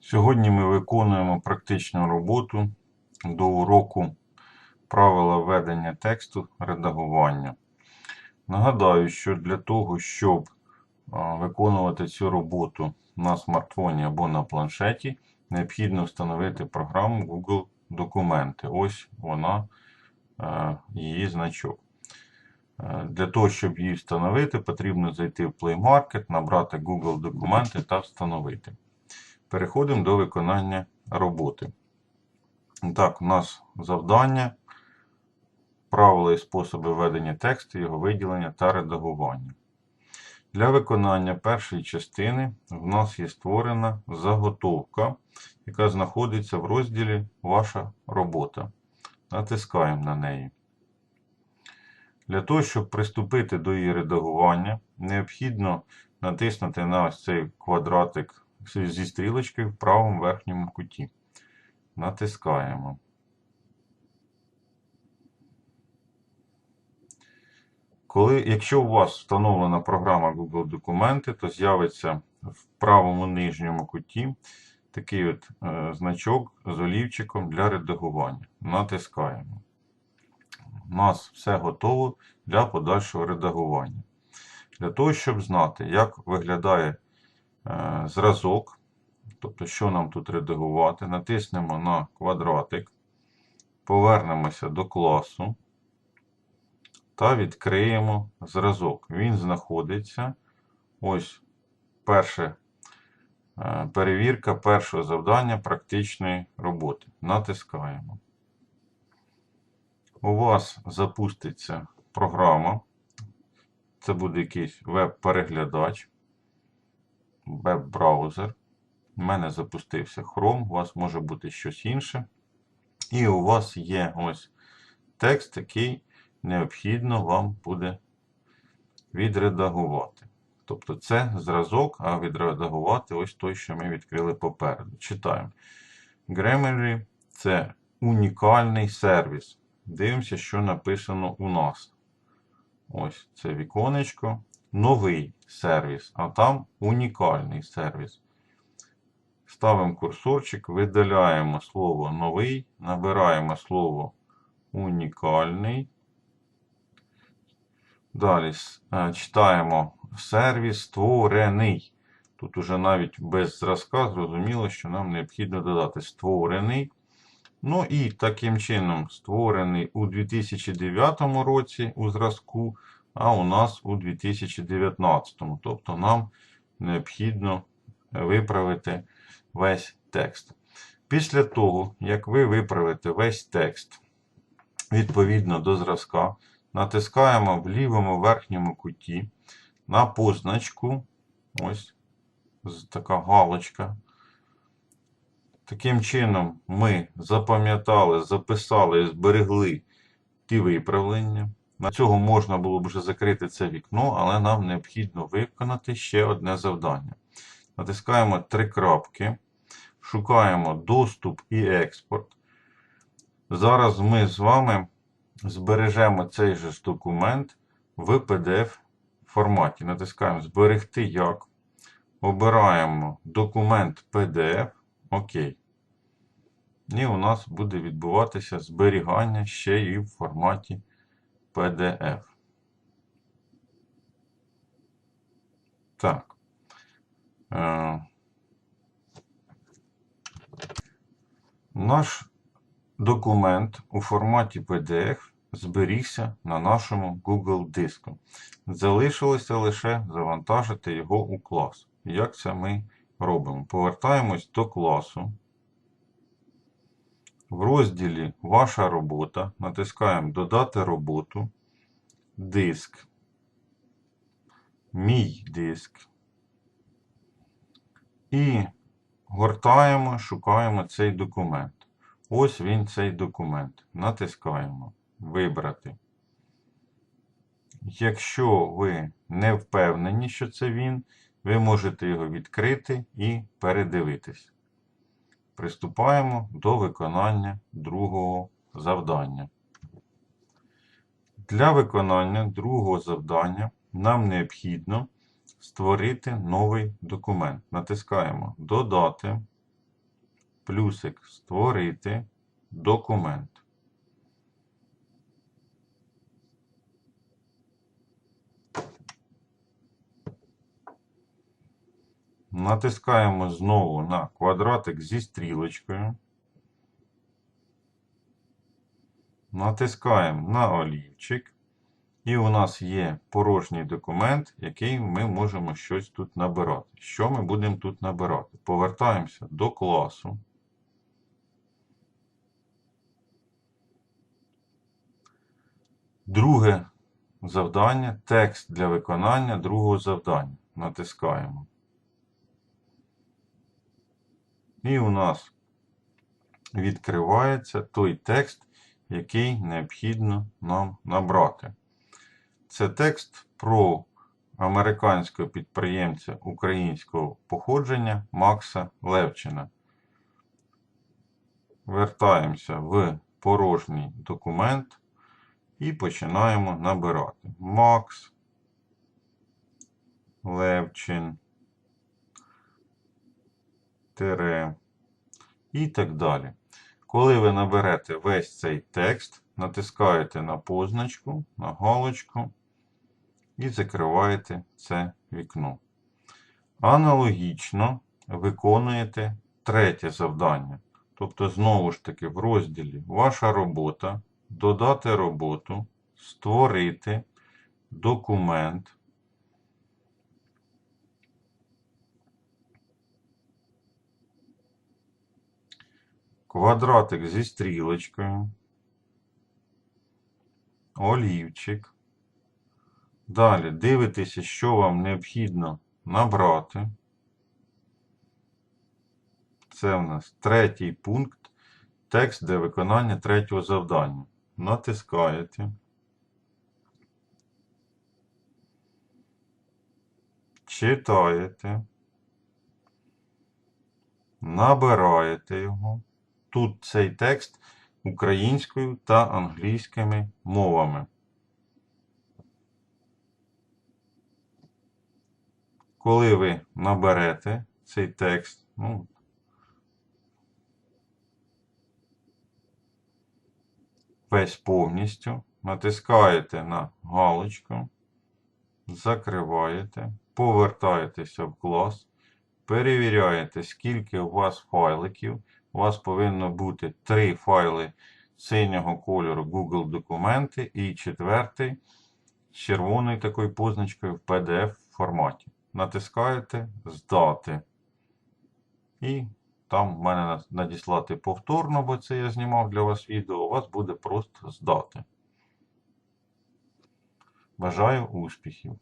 Сьогодні ми виконуємо практичну роботу до уроку правила ведення тексту редагування. Нагадаю, що для того, щоб виконувати цю роботу на смартфоні або на планшеті, необхідно встановити програму Google Документи. Ось вона, е, її значок. Е, Для того, щоб її встановити, потрібно зайти в Play Market, набрати Google документи та встановити. Переходимо до виконання роботи. Так, у нас завдання, правила і способи ведення тексту, його виділення та редагування. Для виконання першої частини в нас є створена заготовка, яка знаходиться в розділі Ваша робота. Натискаємо на неї. Для того, щоб приступити до її редагування, необхідно натиснути на ось цей квадратик зі стрілочкою в правому верхньому куті. Натискаємо. Коли, якщо у вас встановлена програма Google Документи, то з'явиться в правому нижньому куті такий от е, значок з олівчиком для редагування. Натискаємо. У нас все готово для подальшого редагування. Для того, щоб знати, як виглядає зразок, тобто, що нам тут редагувати, натиснемо на квадратик, повернемося до класу та відкриємо зразок. Він знаходиться ось перше, е, перевірка першого завдання практичної роботи. Натискаємо. У вас запуститься програма. Це буде якийсь веб-переглядач, веб-браузер. У мене запустився Chrome, у вас може бути щось інше. І у вас є ось текст, який необхідно вам буде відредагувати. Тобто це зразок, а відредагувати ось той, що ми відкрили попереду. Читаємо. Grammarly – це унікальний сервіс. Дивимося, що написано у нас. Ось це віконечко. Новий сервіс, а там унікальний сервіс. Ставимо курсорчик, видаляємо слово новий, набираємо слово унікальний. Далі е, читаємо сервіс створений. Тут уже навіть без зразка зрозуміло, що нам необхідно додати створений. Ну і таким чином створений у 2009 році у зразку, а у нас у 2019. Тобто нам необхідно виправити весь текст. Після того, як ви виправите весь текст відповідно до зразка, натискаємо в лівому верхньому куті на позначку. Ось така галочка. Таким чином, ми запам'ятали, записали і зберегли ті виправлення. На цього можна було б вже закрити це вікно, але нам необхідно виконати ще одне завдання. Натискаємо три крапки, шукаємо доступ і експорт. Зараз ми з вами збережемо цей же документ в PDF форматі. Натискаємо Зберегти як. Обираємо документ PDF. ОК. І у нас буде відбуватися зберігання ще і в форматі PDF. Так. Е, Наш документ у форматі PDF зберігся на нашому Google диску. Залишилося лише завантажити його у клас. Як це ми робимо? Повертаємось до класу. В розділі Ваша робота натискаємо Додати роботу, диск, Мій диск. І гортаємо, шукаємо цей документ. Ось він цей документ. Натискаємо Вибрати. Якщо ви не впевнені, що це він, ви можете його відкрити і передивитись. Приступаємо до виконання другого завдання. Для виконання другого завдання нам необхідно створити новий документ. Натискаємо Додати, плюсик створити документ. Натискаємо знову на квадратик зі стрілочкою. Натискаємо на олівчик. І у нас є порожній документ, який ми можемо щось тут набирати. Що ми будемо тут набирати? Повертаємося до класу. Друге завдання текст для виконання другого завдання. Натискаємо. І у нас відкривається той текст, який необхідно нам набрати. Це текст про американського підприємця українського походження Макса Левчина. Вертаємося в порожній документ і починаємо набирати. Макс Левчин. Тире і так далі. Коли ви наберете весь цей текст, натискаєте на позначку, на галочку і закриваєте це вікно. Аналогічно виконуєте третє завдання. Тобто, знову ж таки, в розділі Ваша робота, додати роботу, створити документ. Квадратик зі стрілочкою, олівчик. Далі дивитеся, що вам необхідно набрати. Це в нас третій пункт. Текст для виконання третього завдання. Натискаєте. Читаєте. Набираєте його. Тут цей текст українською та англійськими мовами. Коли ви наберете цей текст, ну, весь повністю, натискаєте на галочку, закриваєте, повертаєтеся в клас, перевіряєте, скільки у вас файликів. У вас повинно бути три файли синього кольору Google документи і четвертий з червоною такою позначкою в PDF форматі. Натискаєте Здати. І там в мене надіслати повторно, бо це я знімав для вас відео. У вас буде просто здати. Бажаю успіхів!